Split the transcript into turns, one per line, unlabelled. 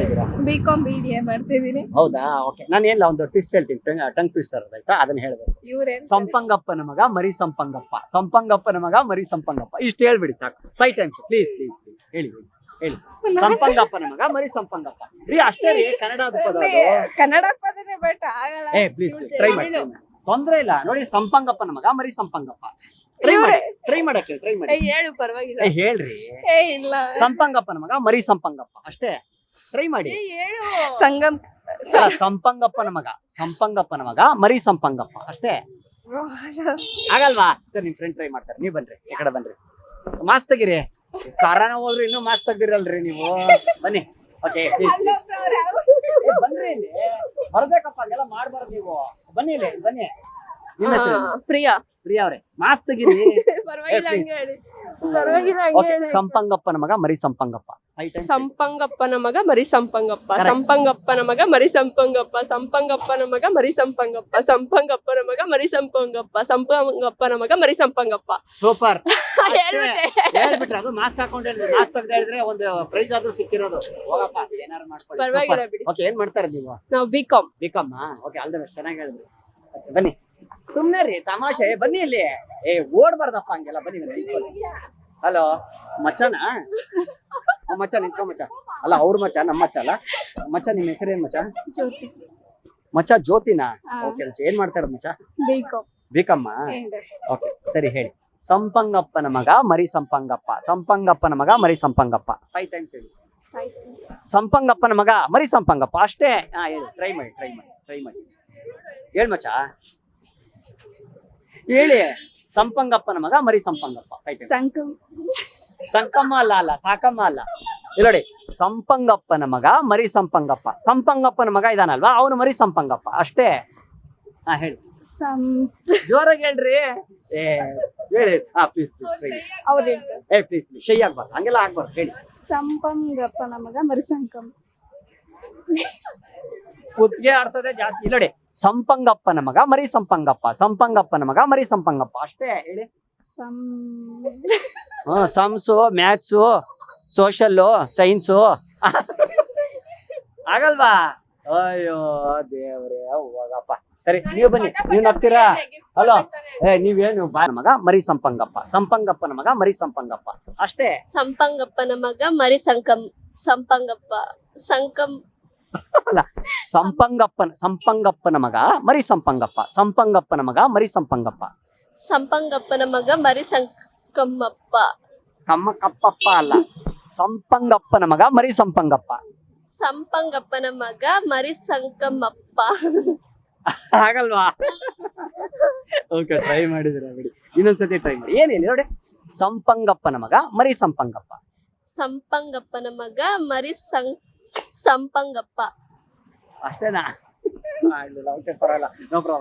ಇದ್ದೀರಾ
B Com B D A ಮಾಡ್ತಿದ್ದೀನಿ.
ಹೌದಾ? ಓಕೆ ನಾನು ಏನಿಲ್ಲ ಒಂದು ಟ್ವಿಸ್ಟ್ ಹೇಳ್ತೀನಿ. ಟಂಗ್ ಟ್ವಿಸ್ಟರ್ ಆಯ್ತಾ? ಅದನ್ನ ಹೇಳ್ಬೇಕು.
ಇವ್ರೇನ್
ಸಂಪಂಗಪ್ಪನ ಮಗ ಮರಿ ಸಂಪಂಗಪ್ಪ. ಸಂಪಂಗಪ್ಪನ ಮಗ ಮರಿ ಸಂಪಂಗಪ್ಪ. ಇಷ್ಟು ಹೇಳ್ಬಿಡಿ ಸಾಕು. Five times please please please ಹೇಳಿ ಹೇಳಿ ಹೇಳಿ. ಸಂಪಂಗಪ್ಪನ ಮಗ ಮರಿ ಸಂಪಂಗಪ್ಪ. ರೀ ಅಷ್ಟೇ ರೀ ಕನ್ನಡದ ಪದ ಅದು
ಕನ್ನಡ ಪದನೇ ಬಟ್ ಆಗಲ್ಲ.
ಏ ಪ್ಲೀಸ್ ಟ್ರೈ ಮಾಡಿ. ತೊಂದ್ರೆ ಇಲ್ಲ. ನೋಡಿ ಸಂಪಂಗಪ್ಪನ ಮಗ ಮರಿ ಸಂಪಂಗಪ್ಪ. ಟ್ರೈ ಮಾಡಿ ಟ್ರೈ ಮಾಡಕ್ಕೆ ಟ್ರೈ
ಏ,
ಮಾಡಿ.
ಹೇಳು ಪರವಾಗಿಲ್ಲ.
ಏ ಹೇಳ್ರಿ.
ಏ ಇಲ್ಲ.
ಸಂಪಂಗಪ್ಪನ ಮಗ ಮರಿ ಸಂಪಂಗಪ್ಪ. ಅಷ್ಟೇ. ಟ್ರೈ ಮಾಡಿ.
ಸಂಗಮ್
ಅಲ್ಲ, ಸಂಪಂಗಪ್ಪನ ಮಗ ಸಂಪಂಗಪ್ಪನ ಮಗ ಮರಿ ಸಂಪಂಗಪ್ಪ ಅಷ್ಟೇ. ಆಗಲ್ವಾ? ಸರ್ ನಿಮ್ ಫ್ರೆಂಡ್ ಟ್ರೈ ಮಾಡ್ತಾರೆ. ನೀವ್ ಬನ್ರಿ ಈ ಕಡೆ ಬನ್ರಿ. ಮಾಸ್ ತೆಗಿರಿ. ಕಾರಣ ಹೋದ್ರೆ ಇನ್ನೂ ಮಾಸ್ ತೆಗ್ದಿರಲ್ರಿ ನೀವು. ಬನ್ನಿ. ಓಕೆ ಬನ್ರಿ ಇಲ್ಲಿ. ಬರ್ಬೇಕಪ್ಪ ಹಂಗೆಲ್ಲ ಮಾಡ್ಬಾರ್ದು ನೀವು. ಬನ್ನಿ ಇಲ್ಲಿ ಬನ್ನಿ. ನಿಮ್ಮ ಹೆಸರು? ಏನು?
ಪ್ರಿಯಾ.
ಪ್ರಿಯಾ ಅವ್ರೆ. ಮಾಸ್ ತೆಗಿರಿ.
ಪರವಾಗಿಲ್ಲ. ಹಂಗೆ ಹೇಳಿ. ಪರವಾಗಿಲ್ಲ ಹಂಗೆ
ಓಕೆ
ಹೇಳಿ.
ಸಂಪಂಗಪ್ಪನ ಮಗ ಮರಿ ಸಂಪಂಗಪ್ಪ.
ಸಂಪಂಗಪ್ಪನ ಮಗ ಮರಿ ಸಂಪಂಗಪ್ಪ. ಸಂಪಂಗಪ್ಪನ ಮಗ ಮರಿ ಸಂಪಂಗಪ್ಪ. ಸಂಪಂಗಪ್ಪನ ಮಗ ಮರಿ ಸಂಪಂಗಪ್ಪ. ಸಂಪಂಗಪ್ಪನ ಮಗ ಮರಿ ಸಂಪಂಗಪ್ಪ. ಸಂಪಂಗಪ್ಪನ ಮಗ ಮರಿ ಸಂಪಂಗಪ್ಪ.
ಸೂಪರ್
ಹೇಳ್ಬಿಟ್ಟೆ.
ಹೇಳ್ಬಿಟ್ರೆ ಅದು ಮಾಸ್ಕ್ ಹೇಳಿದ್ರೆ ಒಂದು ಪ್ರೈಸ್ ಆದ್ರೂ ಸಿಕ್ಕಿರೋದು. ಹೋಗಪ್ಪ ಏನಾರು ಮಾಡ್ಕೊಳ್ಳಿ.
ಪರವಾಗಿಲ್ಲ ಬಿಡಿ.
ಓಕೆ ಏನ್ ಮಾಡ್ತಾರೆ ನೀವು?
ನಾವು ಬಿ ಕಾಮ್
ಬಿಕಮ್ಮ ಓಕೆ ಆಲ್ ದ ಬೆಸ್ಟ್ ಚೆನ್ನಾಗಿ ಹೇಳಿದ್ರಿ ಬನ್ನಿ. ಸುಮ್ನೆ ರೀ ತಮಾಷೆ. ಬನ್ನಿ ಇಲ್ಲಿ. ಏ ಓಡ್ಬಾರ್ದಪ್ಪ ಹಂಗೆಲ್ಲ. ಬನ್ನಿ ಹಲೋ ಮಚ್ಚನ? ಮಚ್ಚ ನಿಂತ್ಕೊ ಮಚ್ಚ. ಅಲ್ಲ ಅವ್ರ ಮಚ್ಚ ನಮ್ಮ ಮಚ್ಚ ಅಲ್ಲ. ಮಚ್ಚ ನಿಮ್ಮ ಹೆಸರೇನ್ ಮಚ್ಚ?
ಜ್ಯೋತಿ.
ಮಚ್ಚ ಜ್ಯೋತಿನಾ? ಓಕೆ ಮಚ್ಚ ಏನ್ ಮಾಡ್ತಾ ಇರೋದು ಮಚ್ಚ? ಬಿಕಮ್ಮ ಓಕೆ ಸರಿ ಹೇಳಿ. ಸಂಪಂಗಪ್ಪನ ಮಗ ಮರಿ ಸಂಪಂಗಪ್ಪ. ಸಂಪಂಗಪ್ಪನ ಮಗ ಮರಿ ಸಂಪಂಗಪ್ಪ. ಫೈವ್ ಟೈಮ್ಸ್ ಹೇಳಿ. ಸಂಪಂಗಪ್ಪನ ಮಗ ಮರಿ ಸಂಪಂಗಪ್ಪ. ಅಷ್ಟೇ. ಹಾ ಹೇಳಿ. ಟ್ರೈ ಮಾಡಿ ಟ್ರೈ ಮಾಡಿ ಟ್ರೈ ಮಾಡಿ. ಹೇಳ್ ಮಚ್ಚ. ಹೇಳಿ. ಸಂಪಂಗಪ್ಪನ ಮಗ ಮರಿ ಸಂಪಂಗಪ್ಪ. ಸಂಕಮ್ಮ ಅಲ್ಲ ಅಲ್ಲ ಸಾಕಮ್ಮ ಅಲ್ಲ ಇಲ್ಲ ನೋಡಿ ಸಂಪಂಗಪ್ಪನ ಮಗ ಮರಿ ಸಂಪಂಗಪ್ಪ. ಸಂಪಂಗಪ್ಪನ ಮಗ ಇದಾನಲ್ವಾ? ಅವನು ಮರಿ ಸಂಪಂಗಪ್ಪ. ಅಷ್ಟೇ. ಹಾ ಹೇಳಿ. ಜೋರಾಗಿ ಹೇಳ್ರಿ. ಏ ಹೇಳಿ. ಹಾ ಪ್ಲೀಸ್ ಪ್ಲೀಸ್ ಟ್ರೈ
ಅವ್ರು ಹೇಳ್ತಾರೆ.
ಏ ಪ್ಲೀಸ್ ಪ್ಲೀಸ್ ಶೈ ಆಗ್ಬಾರ್ದು. ಹಂಗೆಲ್ಲ ಆಗ್ಬಾರ್ದು. ಹೇಳಿ.
ಸಂಪಂಗಪ್ಪ ನಮಗ ಮರಿ ಸಂಕಮ್
ಕುತ್ತಿಗೆ ಆಡ್ಸೋದೇ ಜಾಸ್ತಿ. ಇಲ್ಲ ನೋಡಿ ಸಂಪಂಗಪ್ಪನ ಮಗ ಮರಿ ಸಂಪಂಗಪ್ಪ. ಸಂಪಂಗಪ್ಪನ ಮಗ ಮರಿ ಸಂಪಂಗಪ್ಪ. ಅಷ್ಟೇ ಹೇಳಿ. ಹ್ಮ್ ಸಮ್ಸು ಮ್ಯಾಥ್ಸು ಸೋಷಲ್ಲು ಸೈನ್ಸು. ಆಗಲ್ವಾ? ಅಯ್ಯೋ ದೇವ್ರೇ ಹೋಗಪ್ಪ ಸರಿ ನೀವು ಬನ್ನಿ. ನೀವು ನಗ್ತೀರಾ? ಹಲೋ. ಏ ನೀವೇನು ಬಾ ಮಗ ಮರಿ ಸಂಪಂಗಪ್ಪ. ಸಂಪಂಗಪ್ಪನ ಮಗ ಮರಿ ಸಂಪಂಗಪ್ಪ. ಅಷ್ಟೇ?
ಸಂಪಂಗಪ್ಪನ ಮಗ ಮರಿ ಸಂಕಂ ಸಂಪಂಗಪ್ಪ. ಸಂಕಂ
ಸಂಪಂಗಪ್ಪನ ಸಂಪಂಗಪ್ಪನ ಮಗ ಮರಿ ಸಂಪಂಗಪ್ಪ. ಸಂಪಂಗಪ್ಪನ ಮಗ ಮರಿ ಸಂಪಂಗಪ್ಪ.
ಸಂಪಂಗಪ್ಪನ ಮಗ ಮರಿ ಸಂಕಮ್ಮಪ್ಪ
ಕಮ್ಮ ಕಪ್ಪಪ್ಪ ಅಲ್ಲ ಸಂಪಂಗಪ್ಪನ ಮಗ ಮರಿ ಸಂಪಂಗಪ್ಪ
ಸಂಪಂಗಪ್ಪನ ಮಗ ಮರಿ ಸಂಕಮ್ಮಪ್ಪ
ಆಗಲ್ವಾ ಓಕೆ ಟ್ರೈ ಮಾಡಿದ್ರೆ ಬಿಡಿ. ಇನ್ನೊಂದ್ಸತಿ ಟ್ರೈ ಮಾಡಿ. ಏನಿಲ್ಲ ನೋಡಿ? ಸಂಪಂಗಪ್ಪನ ಮಗ ಮರಿ ಸಂಪಂಗಪ್ಪ
ಸಂಪಂಗಪ್ಪನ ಮಗ ಮರಿ ಸಂ ಸಂಪಂಗಪ್ಪ.
ಅಷ್ಟೇನಾ? ಆಗ್ಲಿಲ್ಲ ಓಕೆ ಪರವಾಗಿಲ್ಲ. No problem